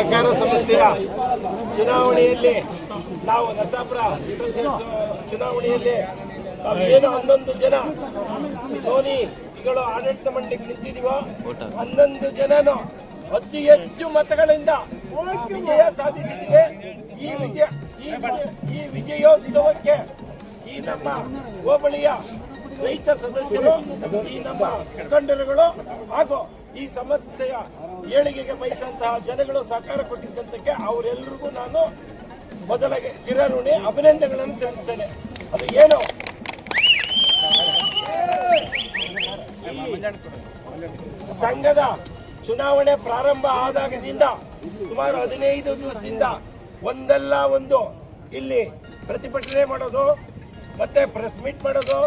ಸಹಕಾರ ಸಂಸ್ಥೆಯ ಚುನಾವಣೆಯಲ್ಲಿ ನಾವು ನರಸಾಪುರ ಚುನಾವಣೆಯಲ್ಲಿ ನಾವು ಏನು ಹನ್ನೊಂದು ಜನ ಧೋನಿಗಳು ಆಡಳಿತ ಮಂಡಳಿಗೆ ನಿಂತಿದೀವೋ ಹನ್ನೊಂದು ಜನನು ಅತಿ ಹೆಚ್ಚು ಮತಗಳಿಂದ ವಿಜಯ ಸಾಧಿಸಿದ್ದೇವೆ. ಈ ವಿಜಯ- ಈ ವಿಜಯೋತ್ಸವಕ್ಕೆ ಈ ನಮ್ಮ ಹೋಬಳಿಯ ರೈತ ಸದಸ್ಯರು, ಈ ನಮ್ಮ ಮುಖಂಡರುಗಳು ಹಾಗೂ ಈ ಸಂಸ್ಥೆಯ ಏಳಿಗೆಗೆ ಬಯಸಂತಹ ಜನಗಳು ಸಹಕಾರ ಕೊಟ್ಟಿದ್ದಂತಕ್ಕೆ ಅವರೆಲ್ಲರಿಗೂ ನಾನು ಮೊದಲಿಗೆ ಚಿರಋಣಿ ಅಭಿನಂದನೆಗಳನ್ನು ಸಲ್ಲಿಸ್ತೇನೆ. ಅದು ಏನು? ಸಂಘದ ಚುನಾವಣೆ ಪ್ರಾರಂಭ ಆದಾಗದಿಂದ ಸುಮಾರು ಹದಿನೈದು ದಿವಸದಿಂದ ಒಂದಲ್ಲ ಒಂದು ಇಲ್ಲಿ ಪ್ರತಿಭಟನೆ ಮಾಡೋದು ಮತ್ತೆ ಪ್ರೆಸ್ ಮೀಟ್ ಮಾಡೋದು,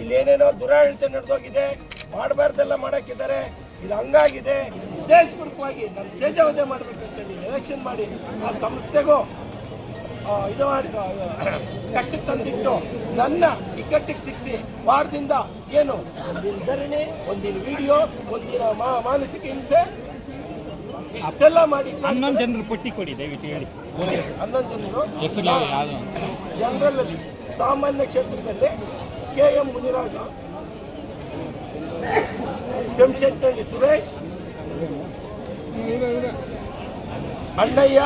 ಇಲ್ಲಿ ಏನೇನೋ ದುರಾಡಳಿತ ನಡೆದೋಗಿದೆ, ಮಾಡಬಾರ್ದೆಲ್ಲ ಮಾಡಕ್ಕಿದ್ದಾರೆ, ಇದು ಹಂಗಾಗಿದೆ. ಉದ್ದೇಶಪೂರ್ವಕವಾಗಿ ನಾನು ತೇಜವಧೆ ಮಾಡಬೇಕಂತೇಳಿ ಎಲೆಕ್ಷನ್ ಮಾಡಿ ಆ ಸಂಸ್ಥೆಗೂ ಇದು ಮಾಡಿ ಕಷ್ಟಕ್ಕೆ ತಂದಿಟ್ಟು ನನ್ನ ಇಕ್ಕಟ್ಟಿಗೆ ಸಿಕ್ಕಿಸಿ ವಾರದಿಂದ ಏನು, ಒಂದಿನ ಧರಣಿ, ಒಂದಿನ ವಿಡಿಯೋ ಒಂದಿನ ಮಾನಸಿಕ ಹಿಂಸೆ ಇಷ್ಟೆಲ್ಲ ಮಾಡಿ ಹನ್ನೊಂದು ಜನರ ಪಟ್ಟಿ ಕೊಡಿ ದಯವಿಟ್ಟು ಹೇಳಿ. ಹನ್ನೊಂದು ಜನರು. ಜನರಲ್ ಅಲ್ಲಿ ಸಾಮಾನ್ಯ ಕ್ಷೇತ್ರದಲ್ಲಿ ಕೆ ಎಂ ಮುನಿರಾಜ ಕೆಂಶೆಟ್ಟಳ್ಳಿ ಸುರೇಶ್ ಅಣ್ಣಯ್ಯ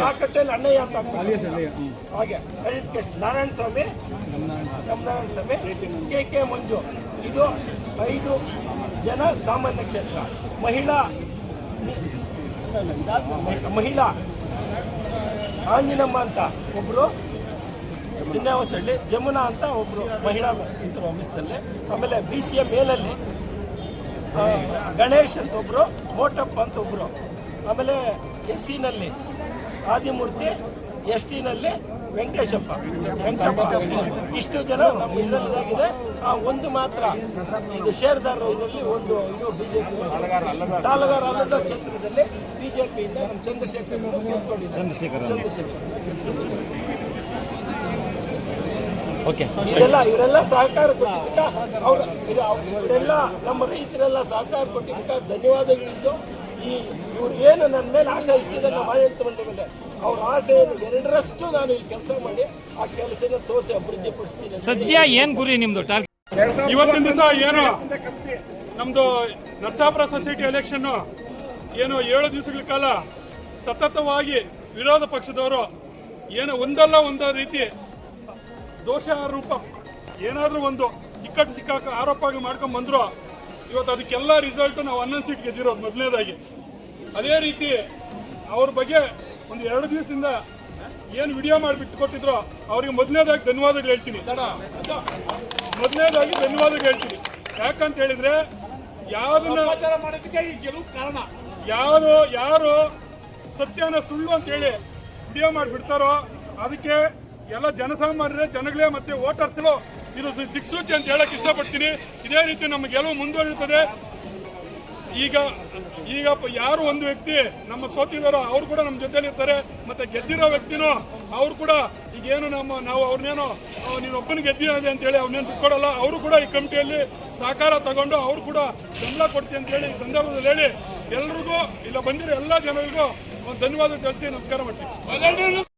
ಕಾಕಟ್ಟೆಯಲ್ಲಿ ಅಣ್ಣಯ್ಯ ಅಂತ. ಹಾಗೆ ನಾರಾಯಣ. ಸ್ವಾಮಿ ನಾರಾಯಣ ಸಭೆ ಕೆ ಕೆ ಮಂಜು. ಇದು ಐದು ಜನ ಸಾಮಾನ್ಯ ಕ್ಷೇತ್ರ. ಮಹಿಳಾ ಮಹಿಳಾ. ಆಂಜಿನಮ್ಮ ಅಂತ ಒಬ್ಬರು ಇನ್ನಾವಸಳ್ಳಿ ಜಮುನಾ ಅಂತ ಒಬ್ಬರು ಮಹಿಳಾ ಇದ್ರು ಆಫೀಸ್ನಲ್ಲಿ ಆಮೇಲೆ ಬಿ ಸಿ ಎ ಮೇಲಲ್ಲಿ ಗಣೇಶ್ ಅಂತ ಒಬ್ಬರು ಮೋಟಪ್ಪ ಅಂತ ಒಬ್ಬರು ಆಮೇಲೆ ಎಸ್ ಸಿನಲ್ಲಿ ಆದಿಮೂರ್ತಿ, ಎಸ್ ಟಿನಲ್ಲಿ ವೆಂಕಟೇಶಪ್ಪ. ವೆಂಕಟಪ್ಪ. ಇಷ್ಟು ಜನ ನಮ್ಮ ಇದರಲ್ಲಿದೆ ಆ ಒಂದು ಮಾತ್ರ ಇದು ಷೇರ್ದಾರರು ಇದರಲ್ಲಿ ಒಂದು ಇದು ಬಿಜೆಪಿ ಸಾಲಗಾರ ಅಲ್ಲದ ಕ್ಷೇತ್ರದಲ್ಲಿ ಬಿಜೆಪಿಯಿಂದ ನಮ್ಮ ಚಂದ್ರಶೇಖರ್ ಚಂದ್ರಶೇಖರ್. ಚಂದ್ರಶೇಖರ್ ಓಕೆ. ಇದೆಲ್ಲ ಇವರೆಲ್ಲ ಸಹಕಾರ ಕೊಟ್ಟಿದ್ದಕ್ಕ ಅವ್ರ ಇವರೆಲ್ಲ ನಮ್ಮ ರೈತರೆಲ್ಲ ಸಹಕಾರ ಕೊಟ್ಟಿದ್ದಕ್ಕ ಧನ್ಯವಾದಗಳಿದ್ದು ಈ ಇವ್ರು ಏನು ನನ್ನ ಮೇಲೆ ಆಸೆ ಇಟ್ಟಿದ್ದಾರೆ ನಮ್ಮ ಬಂದ ಮೇಲೆ. ಅವ್ರ ಆಸೆಯನ್ನು ಎರಡರಷ್ಟು ನಾನು ಇಲ್ಲಿ ಕೆಲಸ ಮಾಡಿ ಆ ಕೆಲಸನ ತೋರಿಸಿ ಅಭಿವೃದ್ಧಿ ಪಡಿಸ್ತೀನಿ ಸದ್ಯ ಏನ್ ಗುರಿ ನಿಮ್ದು? ಇವತ್ತಿನ ದಿವಸ ಏನು? ನಮ್ದು ನರಸಾಪುರ ಸೊಸೈಟಿ ಎಲೆಕ್ಷನ್ ಏನು ಏಳು ದಿವಸಗಳ ಕಾಲ ಸತತವಾಗಿ ವಿರೋಧ ಪಕ್ಷದವರು ಏನು ಒಂದಲ್ಲ ಒಂದ ರೀತಿ ದೋಷ ರೂಪ ಏನಾದರೂ ಒಂದು ಇಕ್ಕಟ್ಟು ಸಿಕ್ಕಾಕ ಆರೋಪ ಮಾಡ್ಕೊಂಡ್ ಬಂದ್ರು. ಇವತ್ತು ಅದಕ್ಕೆಲ್ಲ ರಿಸಲ್ಟ್ ನಾವು ಹನ್ನೊಂದು ಸೀಟ್ ಗೆದ್ದಿರೋದು ಮೊದಲನೇದಾಗಿ. ಅದೇ ರೀತಿ ಅವ್ರ ಬಗ್ಗೆ ಒಂದು ಎರಡು ದಿವಸದಿಂದ ಏನು ವಿಡಿಯೋ ಮಾಡಿ ಬಿಟ್ಟು ಕೊಟ್ಟಿದ್ರು ಅವ್ರಿಗೆ ಮೊದಲನೇದಾಗಿ ಧನ್ಯವಾದಗಳು ಹೇಳ್ತೀನಿ. ಮೊದಲನೇದಾಗಿ ಧನ್ಯವಾದಗಳು ಹೇಳ್ತೀನಿ. ಯಾಕಂತ ಹೇಳಿದ್ರೆ ಯಾವ್ದನ್ನ ಗೆಲುವು ಕಾರಣ. ಯಾರು ಯಾರು ಸತ್ಯನ ಸುಳ್ಳು ಅಂತ ಹೇಳಿ ವಿಡಿಯೋ ಮಾಡಿಬಿಡ್ತಾರೋ ಅದಕ್ಕೆ ಎಲ್ಲ ಜನಸಾಮಾನ್ಯರೇ ಜನಗಳೇ ಮತ್ತೆ ವೋಟರ್ಸ್ಗಳು ಇದು ದಿಕ್ಸೂಚಿ ಅಂತ ಹೇಳಕ್ ಇಷ್ಟಪಡ್ತೀನಿ. ಇದೇ ರೀತಿ ನಮ್ಮ ಗೆಲುವು ಮುಂದುವರಿಯುತ್ತದೆ. ಈಗ ಈಗ ಯಾರು ಒಂದು ವ್ಯಕ್ತಿ ನಮ್ಮ ಸೋತಿದಾರೋ ಅವ್ರು ಕೂಡ ನಮ್ಮ ಜೊತೆಲಿ ಇರ್ತಾರೆ, ಮತ್ತೆ ಗೆದ್ದಿರೋ ವ್ಯಕ್ತಿನೋ ಅವ್ರು ಕೂಡ ಈಗೇನು ನಮ್ಮ, ನಾವು ಅವ್ರನ್ನೇನೋ ನೀನು ಒಬ್ಬನ ಗೆದ್ದಿರೋದೆ ಅಂತೇಳಿ ಅವ್ರನ್ನೇನು ಬಿಟ್ಕೊಡಲ್ಲ ಅವರು ಕೂಡ ಈ ಕಮಿಟಿಯಲ್ಲಿ ಸಹಕಾರ ತಗೊಂಡು ಅವ್ರು ಕೂಡ ಬೆಂಬಲ ಕೊಡ್ತೀನಿ ಅಂತ ಹೇಳಿ ಈ ಸಂದರ್ಭದಲ್ಲಿ ಹೇಳಿ ಎಲ್ರಿಗೂ, ಇಲ್ಲ ಬಂದಿರೋ ಎಲ್ಲ ಜನರಿಗೂ ಒಂದು ಧನ್ಯವಾದ ತಿಳಿಸಿ ನಮಸ್ಕಾರ ಮಾಡ್ತೀನಿ